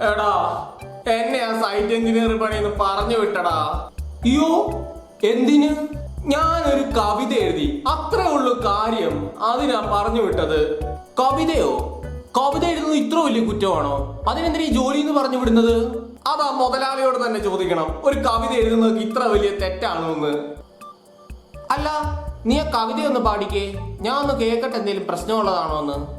എടാ എന്നെ ആ സൈറ്റ് എഞ്ചിനീയർ പണിന്ന് പറഞ്ഞു വിട്ടടാ. അയ്യോ എന്തിന്? ഒരു കവിത എഴുതി. അത്രേ ഉള്ളു കാര്യം. അതിനാ പറഞ്ഞു വിട്ടത്. കവിതയോ? കവിത എഴുതുന്നത് ഇത്ര വലിയ കുറ്റമാണോ? അതിനെന്തിനാ ഈ ജോലി എന്ന് പറഞ്ഞു വിടുന്നത്? അതാ മുതലാളിയോട് തന്നെ ചോദിക്കണം. ഒരു കവിത എഴുതുന്നത് ഇത്ര വലിയ തെറ്റാണോ എന്ന് അല്ല നീ ആ കവിത ഒന്ന് പാടിക്കേ. ഞാൻ ഒന്ന് കേൾക്കട്ടെ എന്തെങ്കിലും പ്രശ്നമുള്ളതാണോ എന്ന്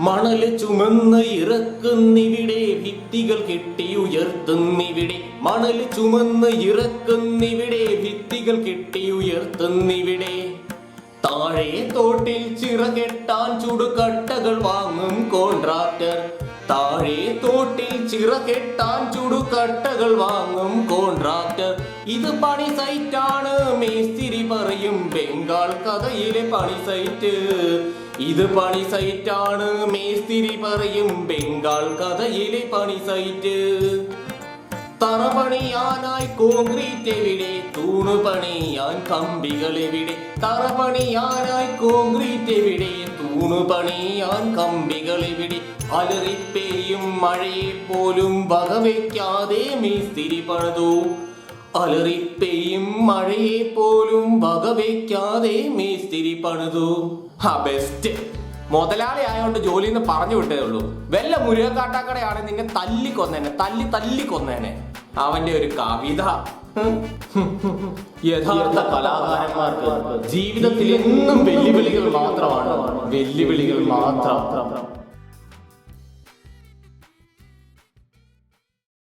മണൽ ചുമന്ന് ഇറക്കുന്നിവിടെ ഭിത്തികൾ കെട്ടി ഉയർത്തുന്നിവിടെ മണൽ ചുമന്ന് ഇറക്കുന്നിവിടെ ഭിത്തികൾ കെട്ടി ഉയർത്തുന്നിവിടെ താഴെ തോട്ടിൽ ചിറകെട്ടാൻ ചുടുകട്ടകൾ വാങ്ങും കോൺട്രാക്ടർ. താഴെ തോട്ടിൽ ചിറകെട്ടാൻ ചുടുകട്ടകൾ വാങ്ങും കോൺട്രാക്ടർ. ഇത് പണി സൈറ്റാണ് മേസ്തിരി പറയും. ബംഗാൾ കഥയിലെ പണി സൈറ്റ്. ഇത് പണി സൈറ്റാണ് മേസ്തിരി പറയും ബംഗാൾ കഥയിലെ പണി സൈറ്റ്. തറപണിയാനായി കോൺക്രീറ്റ് എവിടെ? തൂണു പണിയാൻ കമ്പികൾ എവിടെ? തറപണിയാനായി കോൺക്രീറ്റ് എവിടെ? തൂണു പണിയാൻ കമ്പികൾ എവിടെ? അലറിപ്പേയും മഴയെ പോലും വകവയ്ക്കാതെ മേസ്തിരി പണിതു. അലറിപ്പേയും മഴയെ പോലും വകവയ്ക്കാതെ മേസ്തിരി പണിതു. ആ ബെസ്റ്റ് മുതലാളി ആയതുകൊണ്ട് ജോലിന്ന് പറഞ്ഞു വിട്ടേ ഉള്ളൂ. വല്ല മുരുകക്കാട്ടാക്കടയാണ് നിന്നെ തല്ലി കൊന്നേനെ തല്ലി തല്ലി കൊന്നേനെ അവന്റെ ഒരു കവിത. യഥാർത്ഥ കലാകാരന്മാർക്ക് ജീവിതത്തിൽ എന്നും വെല്ലുവിളികൾ മാത്രമാണ്. വെല്ലുവിളികൾ മാത്രം.